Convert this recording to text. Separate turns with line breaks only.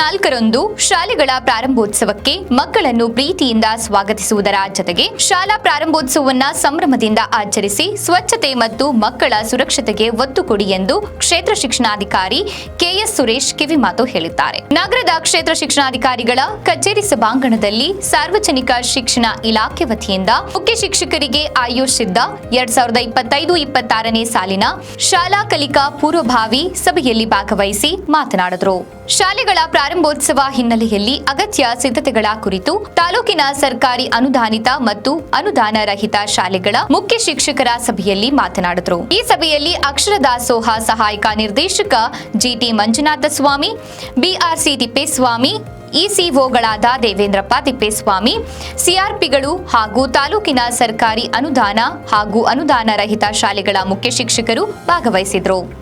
ದಿನದಂದು ಶಾಲೆಗಳ ಪ್ರಾರಂಭೋತ್ಸವಕ್ಕೆ ಮಕ್ಕಳನ್ನು ಪ್ರೀತಿಯಿಂದ ಸ್ವಾಗತಿಸುವುದರ ಜೊತೆಗೆ ಶಾಲಾ ಪ್ರಾರಂಭೋತ್ಸವವನ್ನು ಸಂಭ್ರಮದಿಂದ ಆಚರಿಸಿ ಸ್ವಚ್ಛತೆ ಮತ್ತು ಮಕ್ಕಳ ಸುರಕ್ಷತೆಗೆ ಒತ್ತು ಕೊಡಿ ಎಂದು ಕ್ಷೇತ್ರ ಶಿಕ್ಷಣಾಧಿಕಾರಿ ಕೆಎಸ್ ಸುರೇಶ್ ಕಿವಿಮಾತು ಹೇಳಿದ್ದಾರೆ. ನಗರದ ಕ್ಷೇತ್ರ ಶಿಕ್ಷಣಾಧಿಕಾರಿಗಳ ಕಚೇರಿ ಸಭಾಂಗಣದಲ್ಲಿ ಸಾರ್ವಜನಿಕ ಶಿಕ್ಷಣ ಇಲಾಖೆ ವತಿಯಿಂದ ಮುಖ್ಯ ಶಿಕ್ಷಕರಿಗೆ ಆಯೋಜಿಸಿದ್ದ ಎರಡ್ ಸಾವಿರದ ಇಪ್ಪತ್ತೈದು ಇಪ್ಪತ್ತಾರನೇ ಸಾಲಿನ ಶಾಲಾ ಕಲಿಕಾ ಪೂರ್ವಭಾವಿ ಸಭೆಯಲ್ಲಿ ಭಾಗವಹಿಸಿ ಮಾತನಾಡಿದರು. ಶಾಲೆಗಳ ಪ್ರಾರಂಭೋತ್ಸವ ಹಿನ್ನೆಲೆಯಲ್ಲಿ ಅಗತ್ಯ ಸಿದ್ಧತೆಗಳ ಕುರಿತು ತಾಲೂಕಿನ ಸರ್ಕಾರಿ ಅನುದಾನಿತ ಮತ್ತು ಅನುದಾನ ರಹಿತ ಶಾಲೆಗಳ ಮುಖ್ಯ ಶಿಕ್ಷಕರ ಸಭೆಯಲ್ಲಿ ಮಾತನಾಡಿದರು. ಈ ಸಭೆಯಲ್ಲಿ ಅಕ್ಷರ ದಾಸೋಹ ಸಹಾಯಕ ನಿರ್ದೇಶಕ ಜಿಟಿ ಮಂಜುನಾಥ ಸ್ವಾಮಿ, ಬಿಆರ್ಸಿ ತಿಪ್ಪೇಸ್ವಾಮಿ, ಇಸಿಒಗಳಾದ ದೇವೇಂದ್ರಪ್ಪ ತಿಪ್ಪೇಸ್ವಾಮಿ, ಸಿಆರ್ಪಿಗಳು ಹಾಗೂ ತಾಲೂಕಿನ ಸರ್ಕಾರಿ ಅನುದಾನ ಹಾಗೂ ಅನುದಾನ ರಹಿತ ಶಾಲೆಗಳ ಮುಖ್ಯ ಶಿಕ್ಷಕರು ಭಾಗವಹಿಸಿದ್ರು.